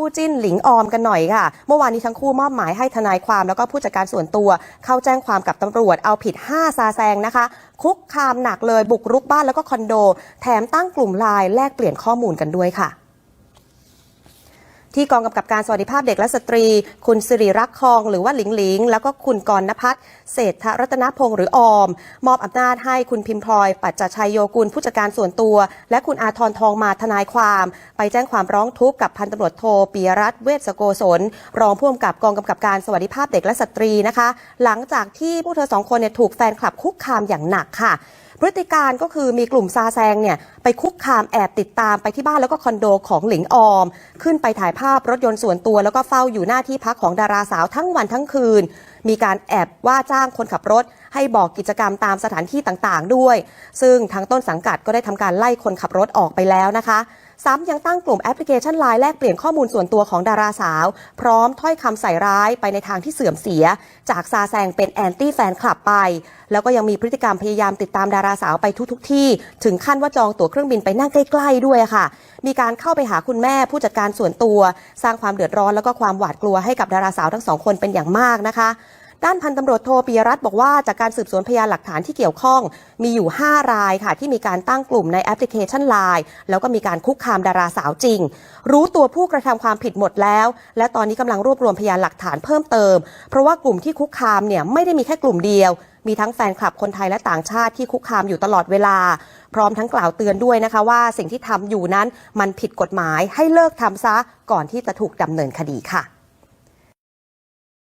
คู่จิ้นหลิงออมกันหน่อยค่ะ เมื่อวานนี้ทั้งคู่มอบหมายให้ทนายความแล้วก็ผู้จัดการส่วนตัว เข้าแจ้งความกับตำรวจเอาผิด 5 ซาแซงนะคะ คุกคามหนักเลยบุกรุกบ้านแล้วก็คอนโด แถมตั้งกลุ่มไลน์แลกเปลี่ยนข้อมูลกันด้วยค่ะ ที่กองกำกับการสวัสดิภาพเด็กและสตรี คุณสิริรักษ์คอง หรือว่าหลิงหลิง แล้วก็คุณกรณพัฒน์เศรษฐรัตนพงศ์หรือออม มอบอำนาจให้คุณพิมพลอย ปัจจชัยโยกุลผู้จัดการส่วนตัว และคุณอาทรทองมาทนายความ ไปแจ้งความร้องทุกข์กับพันตำรวจโทปิยรัตน์เวชสโกศลรองผู้กำกับกองกำกับการสวัสดิภาพเด็กและสตรีนะคะ หลังจากที่พวกเธอสองคนเนี่ยถูกแฟนคลับคุกคามอย่างหนักค่ะ พฤติการก็คือมีกลุ่มซาแซงเนี่ยไปคุกคามแอบติดตามไปที่บ้านแล้วก็คอนโดของหลิงออม ขึ้นไปถ่ายภาพรถยนต์ส่วนตัว แล้วก็เฝ้าอยู่หน้าที่พักของดาราสาวทั้งวันทั้งคืน มีการแอบว่าจ้างคนขับรถ ให้บอกกิจกรรมตามสถานที่ต่างๆ ด้วย ซึ่งทางต้นสังกัดก็ได้ทำการไล่คนขับรถออกไปแล้วนะคะ ซ้ำยังตั้งกลุ่มแอปพลิเคชันไลน์แลกเปลี่ยนข้อมูลส่วนตัวของดาราสาว พร้อมถ้อยคำใส่ร้ายไปในทางที่เสื่อมเสีย จากซาแซงเป็นแอนตี้แฟนคลับไป แล้วก็ยังมีพฤติกรรมพยายามติดตามดาราสาวไปทุกๆทที่ ถึงขั้นว่าจองตั๋วเครื่องบินไปนั่งใกล้ ๆ ด้วยค่ะ มีการเข้าไปหาคุณแม่ผู้จัดการส่วนตัว สร้างความเดือดร้อนแล้วก็ความหวาดกลัวให้กับดาราสาวทั้งสองคนเป็นอย่างมากนะคะ ด้านพันตำรวจโทปิยรัตน์บอกว่าจากการสืบสวนพยานหลักฐานที่เกี่ยวข้อง มีอยู่ 5 รายค่ะ ที่มีการตั้งกลุ่มในแอปพลิเคชัน Line แล้วก็มีการคุกคามดาราสาวจริง รู้ตัวผู้กระทำความผิดหมดแล้ว และตอนนี้กำลังรวบรวมพยานหลักฐานเพิ่มเติม เพราะว่ากลุ่มที่คุกคามเนี่ยไม่ได้มีแค่กลุ่มเดียวมีทั้งแฟนคลับคนไทยและต่างชาติที่คุกคามอยู่ตลอดเวลา พร้อมทั้งกล่าวเตือนด้วยนะคะว่าสิ่งที่ทำอยู่นั้นมันผิดกฎหมายให้เลิกทำซะก่อนที่จะถูกดำเนินคดีค่ะ